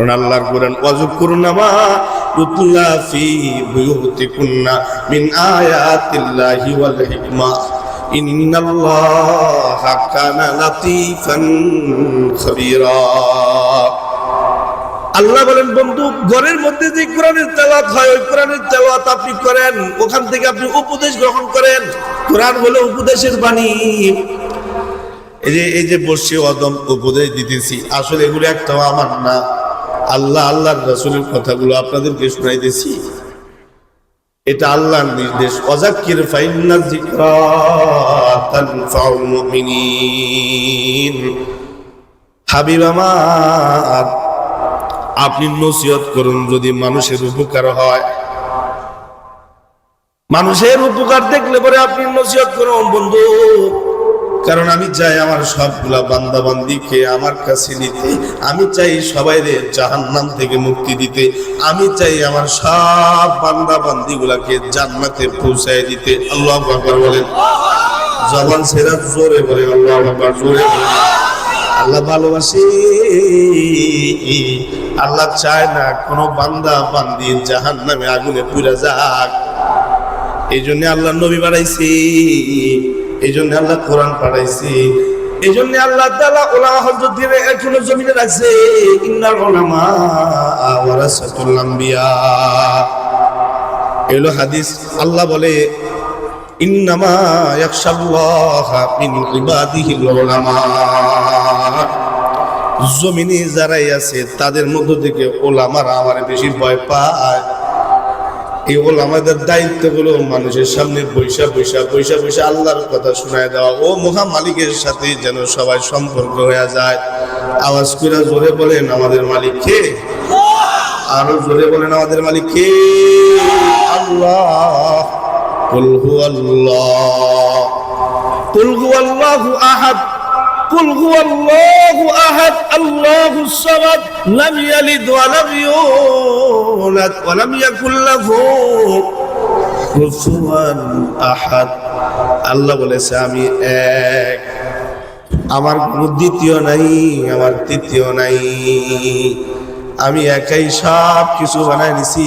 কারণ আল্লাহর কোরআন ওয়াজকুরনামা ইউতলা ফি বুয়ুতিকুন্না মিন আয়াতিল্লাহি ওয়াল হিকমা। ইন্নাল্লাহা কানা লাতীফান খাবীরা। আল্লাহ বলেন, বন্ধু, ঘরের মধ্যে যে কোরআনের তেলাওয়াত হয়, ওই কোরআনের তেলাওয়াত আপনি করেন। ওখান থেকে আপনি উপদেশ গ্রহণ করেন। কোরআন হলো উপদেশের বাণী। এই যে এই যে বসে অদম উপদেশ দিতেছি, আসলে এগুলো একটাও আমার না। আল্লাহ আল্লাহর রাসূলের কথাগুলো আপনাদেরকে শোনাইতেছি। এটা আল্লাহর নির্দেশ। অজাক্কির ফাইন্না যিকরা তানফাউল মুমিনিন। হাবিব আমার, আপনি নসিহত করুন যদি মানুষের উপকার হয়। মানুষের উপকার দেখলে পরে আপনি নসিহত করুন, বন্ধু। কারণ আমি চাই আমার সবগুলা বান্দা বান্দিকে আমার কাছে নিতে। আমি চাই সবাই জাহান্নাম থেকে মুক্তি দিতে। আমি চাই আমার সব বান্দা বান্দিগুলাকে জান্নাতে পৌঁছায় দিতে। আল্লাহ আকবার বলেন। জবান সেরা জোরে বলে আল্লাহ আকবার জোরে আল্লাহ ভালোবাসে। আল্লাহ চায় না কোনো বান্দা বান্দি জাহান নামে আগুনে পুরা যাক। এই জন্য আল্লাহ নবী বাড়াইছি এই জন্য আল্লাহ কোরআন পাঠাইছি। এই জন্য আল্লাহ তাআলা ওলামা হযরত দিয়ে এখনও জমিনে রাখছে। ইন্নাল উলামা ওয়ারাসাতুল আম্বিয়া। এলো হাদিস, আল্লাহ বলে, ইন্নামা ইয়াখশাল্লাহা মিন ইবাদিহিল উলামা। জমিনে যারাই আছে, তাদের মধ্য থেকে ওলামারা আমার বেশি ভয় পায়। এই ওলামাদের দায়িত্ব হলো মানুষের সামনে বৈশা বৈশা বৈশা বৈশা আল্লাহর কথা শোনায় দেওয়া। ও মহা মালিকের সাথে যেন সবাই সম্পর্ক হয়ে যায়। আওয়াজ করে জোরে বলেন আমাদের মালিক কে? আরও জোরে বলেন আমাদের মালিক কে? আল্লাহ। কুল আল্লাহ কুল হু আল্লাহু আহাদ। কুল হুয়াল্লাহু আহাদ আল্লাহুস সামাদ, লাম ইয়ালিদ ওয়া লাম ইউলাদ ওয়া লাম ইয়াকুল লাহু কুফুয়ান আহাদ। আল্লাহ বলেছে, আমি এক। আমার দ্বিতীয় নাই, আমার তৃতীয় নাই। আমি একাই সব কিছু বানাই নিছি।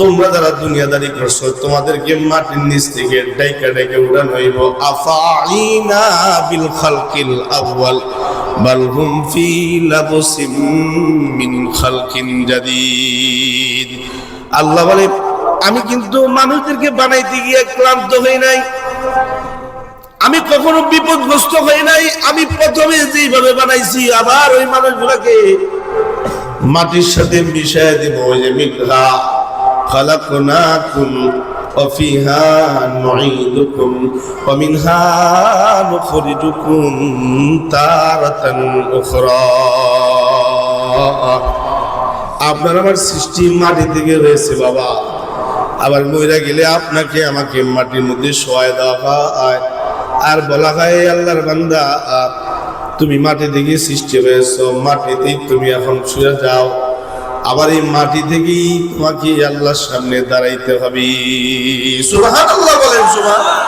তোমরা যারা দুনিয়াদারি করছ, তোমাদেরকে মাটির নিচ থেকে ডাইকা ডাইকা উড়ানো হইব। আফাইনা বিল খালকিল আউয়াল, বাল হুম ফি লাবসিম মিন খালকিন জাদিদ। আল্লাহ বলে, আমি কিন্তু মানুষদেরকে বানাইতে গিয়ে ক্লান্ত হই নাই। আমি কখনো বিপদগ্রস্ত হই নাই। আমি প্রথমে যেভাবে বানাইছি, আবার ওই মানুষগুলাকে মাটির সাথে মিশায় দেব, ওই যে মিথ্যা। خلقناكم وفيها نعيدكم ومنها نخرجكم تارة أخرى আপনার আমার সৃষ্টি মাটি থেকে হয়েছে বাবা আবার মহিলা গেলে আপনাকে আমাকে মাটির মধ্যে শোয়ায় দেওয়া হয় আর বলা হয় আল্লাহর বান্দা তুমি মাটি থেকে সৃষ্টি হয়েছ মাটিতেই তুমি এখন শুয়ে যাও আবার এই মাটি থেকেই তোমাকে আল্লাহর সামনে দাঁড়াইতে হবে। সুবহানাল্লাহ বলেন সুবহান।